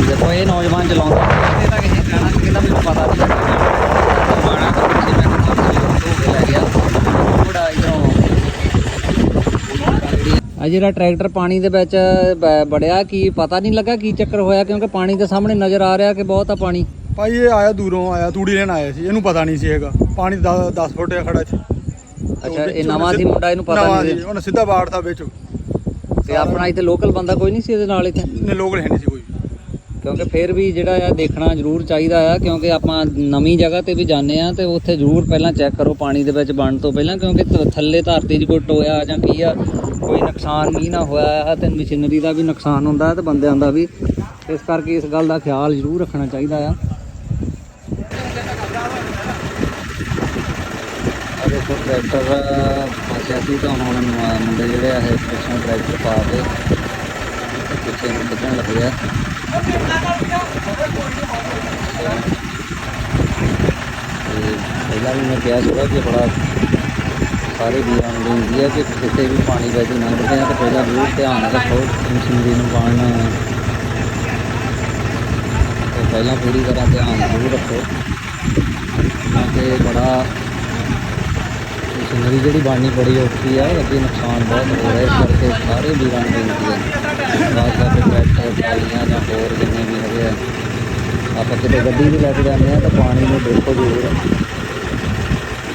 ਦੇਖੋ ਇਹ ਨੌਜਵਾਨ ਚਲਾਉਂਦਾ ਇਹਦੇ ਤਾਂ ਕਿਸੇ ਕਹਿਣਾ ਕਿ ਇਹਦਾ ਮੈਨੂੰ ਪਤਾ ਨਹੀਂ ਮਾਣਾ ਤਾਂ ਪਿੱਛੇ ਮੈਂ ਕਿਹਾ ਹੋ ਕੇ ਲੈ ਗਿਆ। ਥੋੜਾ ਇਧਰੋਂ ਆ ਜਿਹੜਾ ਟਰੈਕਟਰ ਪਾਣੀ ਦੇ ਵਿੱਚ ਬ- ਵੜਿਆ ਕੀ ਪਤਾ ਨਹੀਂ ਲੱਗਾ ਕੀ ਚੱਕਰ ਹੋਇਆ ਕਿਉਂਕਿ ਪਾਣੀ ਦੇ ਸਾਹਮਣੇ ਨਜ਼ਰ ਆ ਰਿਹਾ ਕਿ ਬਹੁਤ ਆ ਪਾਣੀ। ਭਾਈ ਇਹ ਆਇਆ ਦੂਰੋਂ ਆਇਆ ਤੂੜੀ ਲੈਣ ਆਇਆ ਸੀ ਇਹਨੂੰ ਪਤਾ ਨਹੀਂ ਸੀ ਹੈਗਾ। ਪਾਣੀ 10 ਫੁੱਟ ਖੜਾ ਸੀ। ਅੱਛਾ ਇਹ ਨਵਾਂ ਸੀ ਮੁੰਡਾ ਇਹਨੂੰ ਪਤਾ ਨਹੀਂ ਸੀ ਉਹਨੇ ਸਿੱਧਾ ਬਾੜਤਾ ਵਿੱਚ। ਤੇ ਆਪਣਾ ਇੱਥੇ ਲੋਕਲ ਬੰਦਾ ਕੋਈ ਨਹੀਂ ਸੀ ਇਹਦੇ ਨਾਲ ਇੱਥੇ? ਨੇ ਲੋਕ ਹੈ ਨਹੀਂ ਸੀ ਕਿਉਂਕਿ ਫਿਰ ਵੀ ਜਿਹੜਾ ਆ ਦੇਖਣਾ ਜ਼ਰੂਰ ਚਾਹੀਦਾ ਆ, ਕਿਉਂਕਿ ਆਪਾਂ ਨਵੀਂ ਜਗ੍ਹਾ ਤੇ ਵੀ ਜਾਂਦੇ ਆ ਤੇ ਉੱਥੇ ਜ਼ਰੂਰ ਪਹਿਲਾਂ ਚੈੱਕ ਕਰੋ ਪਾਣੀ ਦੇ ਵਿੱਚ ਬਣ ਤੋਂ ਪਹਿਲਾਂ, ਕਿਉਂਕਿ th- ਥੱਲੇ ਧਰਤੀ 'ਚ ਕੋਈ ਟੋਇਆ ਜਾਂ ਕੀ ਆ, ਕੋਈ ਨੁਕਸਾਨ ਨਹੀਂ ਨਾ ਹੋਇਆ ਆ ਤੇ ਮਸ਼ੀਨਰੀ ਦਾ ਵੀ ਨੁਕਸਾਨ ਹੁੰਦਾ ਤੇ ਬੰਦਿਆਂ ਦਾ ਵੀ। ਇਸ ਕਰਕੇ ਇਸ ਗੱਲ ਦਾ ਖਿਆਲ ਜ਼ਰੂਰ ਰੱਖਣਾ ਚਾਹੀਦਾ ਆ। ਦੇਖੋ ਟਰੈਕਟਰ ਫਸਿਆ ਸੀ ਤਾਂ ਹੁਣ ਮੁੰਡੇ ਜਿਹੜੇ ਆ ਇਹ ਪਿੱਛੋਂ ਟਰੈਕਟਰ ਪਾ ਕੇ ਪਿੱਛੇ ਨੂੰ ਕੱਢਣ ਲੱਗੇ ਆ। ਤੇ ਪਹਿਲਾਂ ਵੀ ਮੈਂ ਕਿਹਾ ਸੀਗਾ ਕਿ ਬੜਾ ਸਾਰੇ ਵੀਰਾਂ ਨੂੰ ਬੇਨਤੀ ਹੈ ਕਿ ਕਿਤੇ ਵੀ ਪਾਣੀ ਵਿੱਚ ਲੰਘਦੇ ਆ ਤਾਂ ਪਹਿਲਾਂ ਜ਼ਰੂਰ ਧਿਆਨ ਰੱਖੋ, ਮਸ਼ੀਨਰੀ ਨੂੰ ਪਾਣਾ ਪਹਿਲਾਂ ਪੂਰੀ ਤਰ੍ਹਾਂ ਧਿਆਨ ਜ਼ਰੂਰ ਰੱਖੋ। ਕਿਉਂਕਿ ਬੜਾ ਮਸ਼ੀਨਰੀ ਜਿਹੜੀ ਬਾਣੀ ਬੜੀ ਔਖੀ ਆ ਅੱਗੇ ਨੁਕਸਾਨ ਬਹੁਤ ਹੋ ਰਿਹਾ, ਇਸ ਕਰਕੇ ਸਾਰੇ ਵੀਰਾਂ ਨੂੰ ਬੇਨਤੀ ਹੈ। ਖਾਸ ਕਰਕੇ ਟਰੈਕਟਰ, ਟਰਾਲੀਆਂ ਜਾਂ ਹੋਰ ਜਿੰਨੇ ਵੀ ਹੈਗੇ ਆ, ਆਪਾਂ ਕਿਤੇ ਗੱਡੀ ਵੀ ਲੈ ਕੇ ਜਾਂਦੇ ਆ ਤਾਂ ਪਾਣੀ ਨੂੰ ਦੇਖੋ ਜ਼ਰੂਰ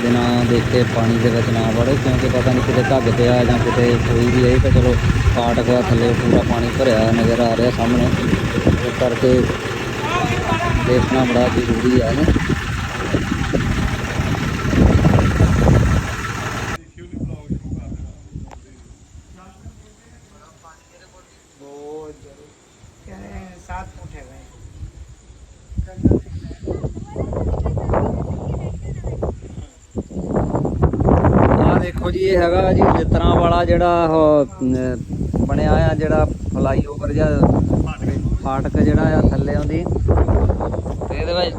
ਬਿਨਾਂ ਦੇਖੇ ਪਾਣੀ ਦੇ ਵਿੱਚ ਨਾ ਵੜੋ, ਕਿਉਂਕਿ ਪਤਾ ਨਹੀਂ ਕਿਤੇ ਘੱਗ ਪਿਆ ਜਾਂ ਕਿਤੇ ਕੋਈ ਵੀ ਹੈ ਤਾਂ ਚਲੋ ਫਾਟਕ ਆ ਥੱਲੇ ਪੂਰਾ ਪਾਣੀ ਭਰਿਆ ਨਜ਼ਰ ਆ ਰਿਹਾ ਸਾਹਮਣੇ। ਇਸ ਕਰਕੇ ਦੇਖਣਾ ਬੜਾ ਜ਼ਰੂਰੀ ਹੈ ਨਾ ਦੇਖੋ ਜੀ ਇਹ ਹੈਗਾ ਜੀ ਜਿਤਨਾ ਵਾਲਾ ਜਿਹੜਾ ਉਹ, ਬਣਿਆ ਆ ਜਿਹੜਾ ਫਲਾਈਓਵਰ ਜਾਂ ਫਾਟਕ ਜਿਹੜਾ ਆ ਥੱਲੇ ਆਉਂਦੀ। ਇਹਦੇ ਵਿੱਚ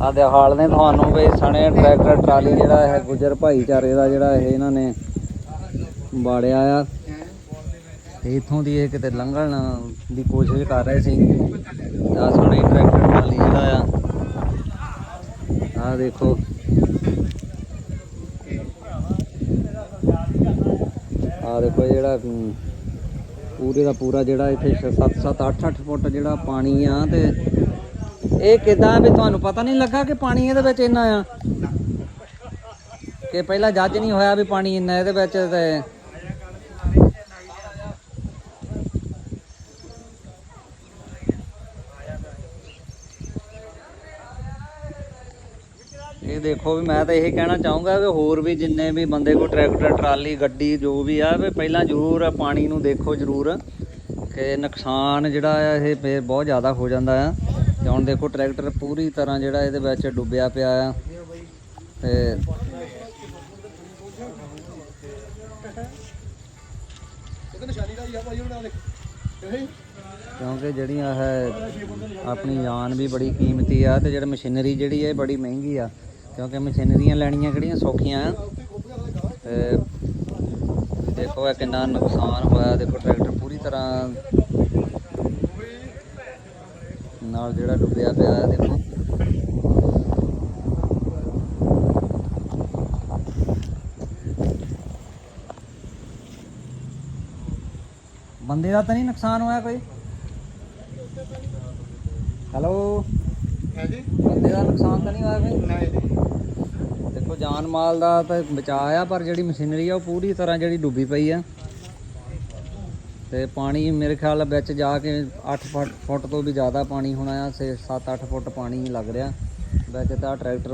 ਆ ਦਿਖਾਲ ਨੇ ਤੁਹਾਨੂੰ ਵੀ ਸਣੇ ਟਰੈਕਟਰ ਟਰਾਲੀ ਜਿਹੜਾ ਇਹ ਗੁਜਰ ਭਾਈਚਾਰੇ ਦਾ ਜਿਹੜਾ ਇਹ ਇਹਨਾਂ ਨੇ ਬਾੜਿਆ ਆ। ਤੇ ਇਥੋਂ ਦੀ ਇਹ ਕਿਤੇ ਲੰਘਣ ਦੀ ਕੋਸ਼ਿਸ਼ ਕਰ ਰਹੇ ਸੀ। ਆ ਸਣੇ ਟਰੈਕਟਰ ਟਰਾਲੀ ਜਿਹੜਾ ਆ। ਆ ਦੇਖੋ। ਆ ਦੇਖੋ ਜਿਹੜਾ ਪੂਰੇ ਦਾ ਪੂਰਾ ਜਿਹੜਾ ਇੱਥੇ 7 7 8 8 ਫੁੱਟ ਜਿਹੜਾ ਪਾਣੀ ਆ ਤੇ ਇਹ ਕਿਦਾਂ ਵੀ ਤੁਹਾਨੂੰ ਪਤਾ ਨਹੀਂ ਲੱਗਾ ਕਿ ਪਾਣੀ ਇਹਦੇ ਵਿੱਚ ਇੰਨਾ ਆ? ਕਿ ਪਹਿਲਾਂ ਜੱਜ ਨਹੀਂ ਹੋਇਆ ਵੀ ਪਾਣੀ ਇੰਨਾ ਇਹਦੇ ਵਿੱਚ ਤੇ ਇਹ ਦੇਖੋ ਵੀ ਮੈਂ ਤਾਂ ਇਹ ਕਹਿਣਾ ਚਾਹੂੰਗਾ ਵੀ ਹੋਰ ਵੀ ਜਿੰਨੇ ਵੀ ਬੰਦੇ ਕੋਲ ਟਰੈਕਟਰ, ਟਰਾਲੀ, ਗੱਡੀ ਜੋ ਵੀ ਆ, ਵੀ ਪਹਿਲਾਂ ਜ਼ਰੂਰ ਪਾਣੀ ਨੂੰ ਦੇਖੋ ਜ਼ਰੂਰ ਕਿ ਨੁਕਸਾਨ ਜਿਹੜਾ ਆ ਇਹ ਫੇਰ ਬਹੁਤ ਜ਼ਿਆਦਾ ਹੋ ਜਾਂਦਾ ਆ। ਤੇ ਹੁਣ ਦੇਖੋ ਟਰੈਕਟਰ ਪੂਰੀ ਤਰ੍ਹਾਂ ਜਿਹੜਾ ਇਹਦੇ ਵਿੱਚ ਡੁੱਬਿਆ ਪਿਆ ਆ। ਤੇ ਕਿਉਂਕਿ ਜਿਹੜੀਆਂ ਹੈ ਆਪਣੀ ਜਾਨ ਵੀ ਬੜੀ ਕੀਮਤੀ ਆ ਤੇ ਜਿਹੜੀ ਮਸ਼ੀਨਰੀ ਜਿਹੜੀ ਹੈ ਬੜੀ ਮਹਿੰਗੀ ਆ। ਕਿਉਂਕਿ ਮਸ਼ੀਨਰੀਆਂ ਲੈਣੀਆਂ ਕਿਹੜੀਆਂ ਸੌਖੀਆਂ। ਆ ਤੇ ਦੇਖੋ ਇਹ ਕਿੰਨਾ ਨੁਕਸਾਨ ਹੋਇਆ। ਦੇਖੋ ਟਰੈਕਟਰ ਪੂਰੀ ਤਰ੍ਹਾਂ ਨਾਲ ਜਿਹੜਾ ਡੁੱਬਿਆ ਪਿਆ ਹੈ, ਦੇਖੋ। ਬੰਦੇ ਦਾ ਤਾਂ ਨਹੀਂ ਨੁਕਸਾਨ ਹੋਇਆ ਕੋਈ? ਹੈਲੋ? ਹੈ ਜੀ ਨੁਕਸਾਨ ਤਾਂ ਨਹੀਂ ਹੋਇਆ ਵੀ ਨਹੀਂ ਦੇਖੋ, ਜਾਨ ਮਾਲ ਦਾ ਤਾਂ ਬਚਾਅ ਆ, ਪਰ ਜਿਹੜੀ ਮਸ਼ੀਨਰੀ ਆ, ਉਹ ਪੂਰੀ ਤਰ੍ਹਾਂ ਜਿਹੜੀ ਡੁੱਬੀ ਪਈ ਆ। ਤੇ ਪਾਣੀ ਮੇਰੇ ਖਿਆਲ ਵਿੱਚ ਜਾ ਕੇ 8 ਫੁੱਟ ਤੋਂ ਵੀ ਜ਼ਿਆਦਾ ਪਾਣੀ ਹੋਣਾ ਆ 7-8 ਫੁੱਟ ਪਾਣੀ ਲੱਗ ਰਿਹਾ। ਵੈਸੇ ਤਾਂ ਟਰੈਕਟਰ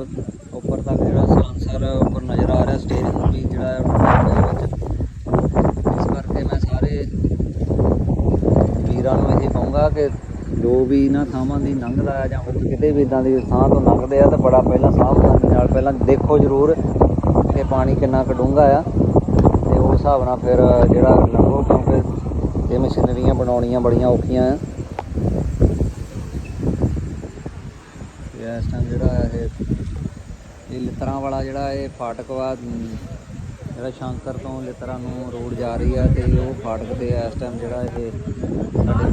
ਉੱਪਰ ਤੱਕ ਜਿਹੜਾ ਸਾਂਸਰ ਉੱਪਰ ਨਜ਼ਰ ਆ ਰਿਹਾ ਸਟੀਅਰਿੰਗ ਵੀ ਜਿਹੜਾ ਵਿੱਚ। ਇਸ ਕਰਕੇ ਮੈਂ ਸਾਰੇ ਵੀਰਾਂ ਨੂੰ ਇਹ ਕਹੂੰਗਾ ਕਿ ਜੋ ਵੀ ਇਹਨਾਂ ਥਾਵਾਂ ਦੀ ਲੰਘਦਾ ਆ ਜਾਂ ਹੋਰ ਕਿਤੇ ਵੀ ਇਦਾਂ ਦੀ ਥਾਂ ਤੋਂ ਲੰਘਦੇ ਆ ਤਾਂ ਬੜਾ ਪਹਿਲਾਂ ਸਾਵਧਾਨੀ ਨਾਲ ਪਹਿਲਾਂ ਦੇਖੋ ਜ਼ਰੂਰ ਕਿ ਪਾਣੀ ਕਿੰਨਾ ਕੁ ਡੂੰਘਾ ਆ ਤੇ ਉਸ ਹਿਸਾਬ ਨਾਲ ਫਿਰ ਜਿਹੜਾ ਲੰਘੋ ਕਿਉਂਕਿ ਇਹ ਮਸ਼ੀਨਰੀਆਂ ਬਣਾਉਣੀਆਂ ਬੜੀਆਂ ਔਖੀਆਂ ਆ। ਇਸ ਟਾਈਮ ਜਿਹੜਾ ਇਹ ਇਹ ਲਿੱਤਰਾਂ ਵਾਲਾ ਜਿਹੜਾ ਇਹ ਫਾਟਕ ਵਾ ਜਿਹੜਾ ਸ਼ੰਕਰ ਤੋਂ ਲਿੱਤਰਾਂ ਨੂੰ ਰੋਡ ਜਾ ਰਹੀ ਆ ਤੇ ਉਹ ਫਾਟਕ ਤੇ ਇਸ ਟਾਈਮ ਜਿਹੜਾ ਇਹ ਸਾਡੇ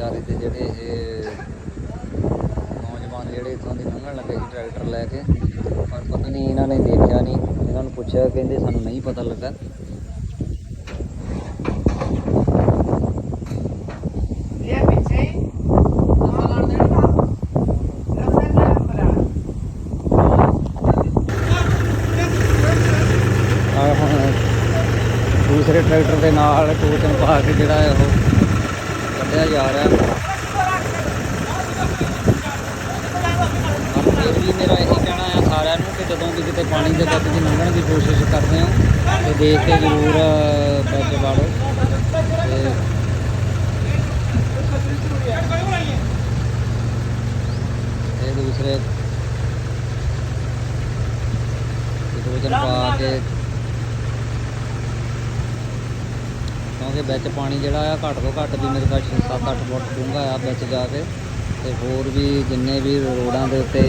ਵਿਚਾਰੇ ਤੇ ਜਿਹੜੇ ਇਹ ਨੌਜਵਾਨ ਜਿਹੜੇ ਇਥੋਂ ਦੇ ਲੰਘਣ ਲੱਗੇ ਸੀ ਟਰੈਕਟਰ ਲੈ ਕੇ ਪਰ ਪਤਾ ਨਹੀਂ ਇਹਨਾਂ ਨੇ ਦੇਖਿਆ ਨਹੀਂ। ਇਹਨਾਂ ਨੂੰ ਪੁੱਛਿਆ ਕਹਿੰਦੇ ਸਾਨੂੰ ਨਹੀਂ ਪਤਾ ਲੱਗਾ। ਦੂਸਰੇ ਟਰੈਕਟਰ ਦੇ ਨਾਲ ਟੋਚਨ ਪਾ ਕੇ ਜਿਹੜਾ ਉਹ ਕੱਢਿਆ ਜਾ ਰਿਹਾ। ਹੈ ਵੀ ਮੇਰਾ ਇਹੀ ਕਹਿਣਾ ਹੈ ਸਾਰਿਆਂ ਨੂੰ ਕਿ ਜਦੋਂ ਵੀ ਕਿਤੇ ਪਾਣੀ ਦੇ ਵਿੱਚ ਦੀ ਲੰਘਣ ਦੀ ਕੋਸ਼ਿਸ਼ ਕਰਦੇ ਹਾਂ ਤੇ ਦੇਖ ਕੇ ਜ਼ਰੂਰ ਅਹ, ਵਿੱਚ ਵਾੜੋ ਤੇ ਇਹ ਦੂਸਰੇ ਟੋਚਨ ਪਾ ਕੇ ਕਿਉਂਕਿ ਵਿੱਚ ਪਾਣੀ ਜਿਹੜਾ ਆ ਘੱਟ ਤੋਂ ਘੱਟ ਵੀ ਮੇਰੇ ਖਿਆਲ 7-8 ਫੁੱਟ ਡੂੰਘਾ ਆ ਵਿੱਚ ਜਾ ਕੇ। ਤੇ ਹੋਰ ਵੀ ਜਿੰਨੇ ਵੀ ਰੋਡਾਂ ਦੇ ਉੱਤੇ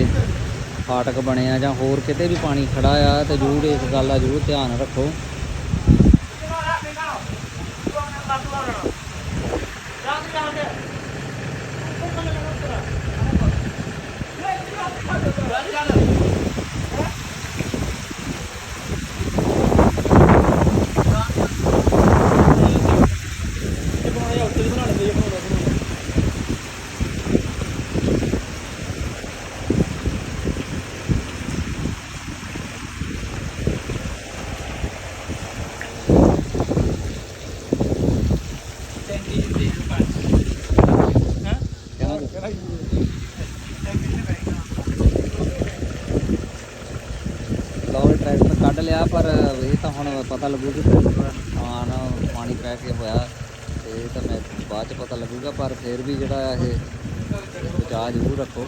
ਫਾਟਕ ਬਣੇ ਆ ਜਾਂ ਹੋਰ ਕਿਤੇ ਵੀ ਪਾਣੀ ਖੜਾ ਆ, ਤੇ ਜ਼ਰੂਰ ਇਸ ਗੱਲ ਦਾ ਜ਼ਰੂਰ ਧਿਆਨ ਰੱਖੋ। ਲਓ ਟਰੈਕਟਰ ਕੱਢ ਲਿਆ, ਪਰ ਇਹ ਤਾਂ ਹੁਣ ਪਤਾ ਲੱਗੂ ਕਿ ਟਰੈਕਟਰ ਪਾਣੀ ਪੈ ਕੇ ਹੋਇਆ। ਤੇ ਇਹ ਤਾਂ ਮੈਂ ਬਾਅਦ ਚ ਪਤਾ ਲੱਗੂਗਾ, ਪਰ ਫਿਰ ਵੀ ਜਿਹੜਾ ਇਹ ਬਚਾਅ ਜ਼ਰੂਰ ਰੱਖੋ।